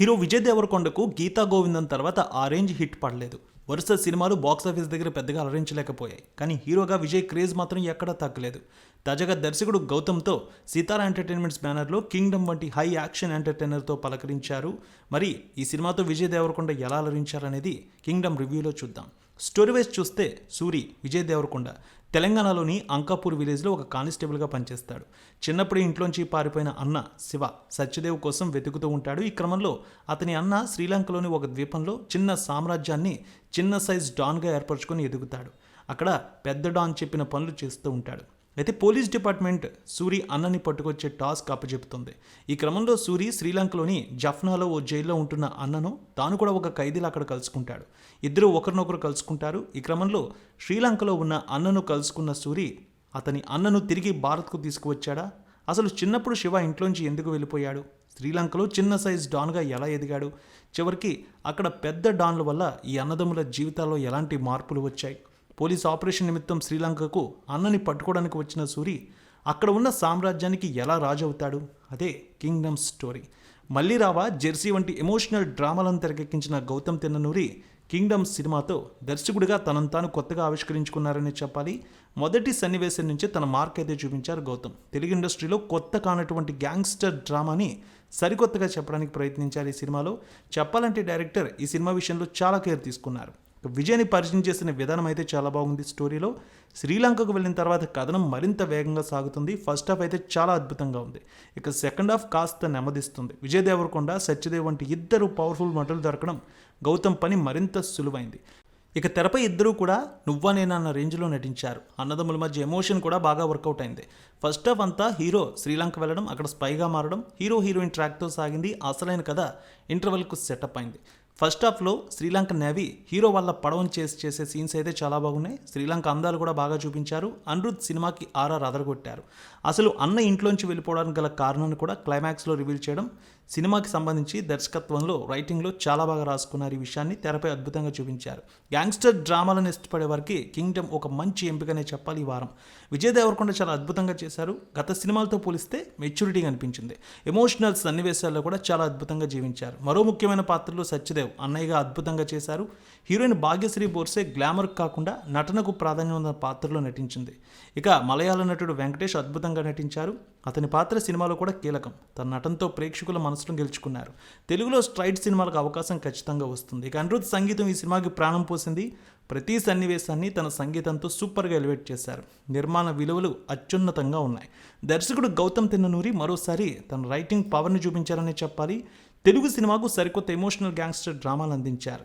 Hero Vijay దేవరకొండకు గీతా గోవిందం తర్వాత ఆ రేంజ్ హిట్ పడలేదు. వరుస సినిమాలు బాక్సాఫీస్ దగ్గర పెద్దగా అలరించలేకపోయాయి. కానీ హీరోగా విజయ్ క్రేజ్ మాత్రం ఎక్కడా తగ్గలేదు. తాజాగా దర్శకుడు గౌతమ్తో సీతారా ఎంటర్టైన్మెంట్స్ బ్యానర్లో కింగ్డమ్ వంటి హై యాక్షన్ ఎంటర్టైనర్తో పలకరించారు. మరి ఈ సినిమాతో విజయ్ దేవరకొండ ఎలా అలరించారనేది కింగ్డమ్ రివ్యూలో చూద్దాం. స్టోరీ వైజ్ చూస్తే సూరి విజయ్ దేవరకొండ తెలంగాణలోని అంకాపూర్ విలేజ్లో ఒక కానిస్టేబుల్గా పనిచేస్తాడు. చిన్నప్పుడు ఇంట్లోంచి పారిపోయిన అన్న శివ సత్యదేవ్ కోసం వెతుకుతూ ఉంటాడు. ఈ క్రమంలో అతని అన్న శ్రీలంకలోని ఒక ద్వీపంలో చిన్న సామ్రాజ్యాన్ని చిన్న సైజ్ డాన్గా ఏర్పరచుకొని ఎదుగుతాడు. అక్కడ పెద్ద డాన్ చెప్పిన పనులు చేస్తూ ఉంటాడు. అయితే పోలీస్ డిపార్ట్మెంట్ సూరి అన్నని పట్టుకొచ్చే టాస్క్ అప్పచెపుతుంది ఈ క్రమంలో సూరి శ్రీలంకలోని జఫ్నాలో ఓ జైల్లో ఉంటున్న అన్నను తాను కూడా ఒక ఖైదీలు అక్కడ కలుసుకుంటాడు. ఇద్దరు ఒకరినొకరు కలుసుకుంటారు. ఈ క్రమంలో శ్రీలంకలో ఉన్న అన్నను కలుసుకున్న సూరి అతని అన్నను తిరిగి భారత్కు తీసుకువచ్చాడా? అసలు చిన్నప్పుడు శివ ఇంట్లోంచి ఎందుకు వెళ్ళిపోయాడు? శ్రీలంకలో చిన్న సైజ్ డాన్గా ఎలా ఎదిగాడు? చివరికి అక్కడ పెద్ద డాన్ల వల్ల ఈ అన్నదమ్ముల జీవితాల్లో ఎలాంటి మార్పులు వచ్చాయి? పోలీస్ ఆపరేషన్ నిమిత్తం శ్రీలంకకు అన్నని పట్టుకోవడానికి వచ్చిన సూరి అక్కడ ఉన్న సామ్రాజ్యానికి ఎలా రాజు అవుతాడు అదే కింగ్డమ్ స్టోరీ. మళ్ళీ రావా జెర్సీ వంటి ఎమోషనల్ డ్రామాలను తెరకెక్కించిన గౌతమ్ తిన్ననూరి కింగ్డమ్ సినిమాతో దర్శకుడిగా తనను తాను కొత్తగా ఆవిష్కరించుకున్నారని చెప్పాలి. మొదటి సన్నివేశం నుంచే తన మార్క్ అయితే చూపించారు గౌతమ్. తెలుగు ఇండస్ట్రీలో కొత్త కానటువంటి గ్యాంగ్స్టర్ డ్రామాని సరికొత్తగా చెప్పడానికి ప్రయత్నించారు ఈ సినిమాలో. చెప్పాలంటే డైరెక్టర్ ఈ సినిమా విషయంలో చాలా కేర్ తీసుకున్నారు. విజయాన్ని పరిచయం చేసిన విధానం అయితే చాలా బాగుంది స్టోరీలో. శ్రీలంకకు వెళ్ళిన తర్వాత కథనం మరింత వేగంగా సాగుతుంది. ఫస్ట్ హాఫ్ అయితే చాలా అద్భుతంగా ఉంది. ఇక సెకండ్ హాఫ్ కాస్త నెమ్మదిస్తుంది. విజయ్ దేవరకొండ సత్యదేవ్ వంటి ఇద్దరు పవర్ఫుల్ నటులు దొరకడం గౌతమ్ పని మరింత సులువైంది. ఇక తెరపై ఇద్దరూ కూడా నువ్వా నేనా అన్న రేంజ్లో నటించారు. అన్నదమ్ముల మధ్య ఎమోషన్ కూడా బాగా వర్కౌట్ అయింది. ఫస్ట్ హాఫ్ అంతా హీరో శ్రీలంక వెళ్ళడం అక్కడ స్పైగా మారడం హీరో హీరోయిన్ ట్రాక్తో సాగింది. అసలైన కథ ఇంటర్వెల్కు సెటప్ అయింది. ఫస్ట్ హాఫ్లో శ్రీలంక నేవీ హీరో వాళ్ళ పడవను చేసి చేసే సీన్స్ అయితే చాలా బాగున్నాయి. శ్రీలంక అందాలు కూడా బాగా చూపించారు. అనిరుద్ సినిమాకి ఆర్ఆర్ అదరగొట్టారు. అసలు అన్న ఇంట్లోంచి వెళ్ళిపోవడానికి గల కారణాన్ని కూడా క్లైమాక్స్లో రివీల్ చేయడం సినిమాకి సంబంధించి దర్శకత్వంలో రైటింగ్లో చాలా బాగా రాసుకున్నారు. ఈ విషయాన్ని తెరపై అద్భుతంగా చూపించారు. గ్యాంగ్స్టర్ డ్రామాలను ఇష్టపడే వారికి కింగ్డమ్ ఒక మంచి ఎంపికనే చెప్పాలి ఈ వారం. విజయ్ దేవరకొండ చాలా అద్భుతంగా చేశారు. గత సినిమాలతో పోలిస్తే మెచ్యూరిటీ అనిపించింది. ఎమోషనల్ సన్నివేశాల్లో కూడా చాలా అద్భుతంగా జీవించారు. మరో ముఖ్యమైన పాత్రలో సత్యదేవ్. అన్నయ్యగా అద్భుతంగా చేశారు. హీరోయిన్ భాగ్యశ్రీ బోర్సే గ్లామర్ కాకుండా నటనకు ప్రాధాన్యం ఉన్న పాత్రలో నటించింది. ఇక మలయాళ నటుడు వెంకటేష్ అద్భుతంగా నటించారు. అతని పాత్ర సినిమాలో కూడా కీలకం. తన నటనతో ప్రేక్షకుల మనసును గెలుచుకున్నారు. తెలుగులో స్ట్రైట్ సినిమాలకు అవకాశం ఖచ్చితంగా వస్తుంది. ఇక అనిరుద్ సంగీతం ఈ సినిమాకి ప్రాణం పోసింది. ప్రతి సన్నివేశాన్ని తన సంగీతంతో సూపర్గా ఎలివేట్ చేశారు. నిర్మాణ విలువలు అత్యున్నతంగా ఉన్నాయి. దర్శకుడు గౌతమ్ తిన్ననూరి మరోసారి తన రైటింగ్ పవర్ని చూపించారనే చెప్పాలి. తెలుగు సినిమాకు సరికొత్త ఎమోషనల్ గ్యాంగ్స్టర్ డ్రామాలు అందించారు.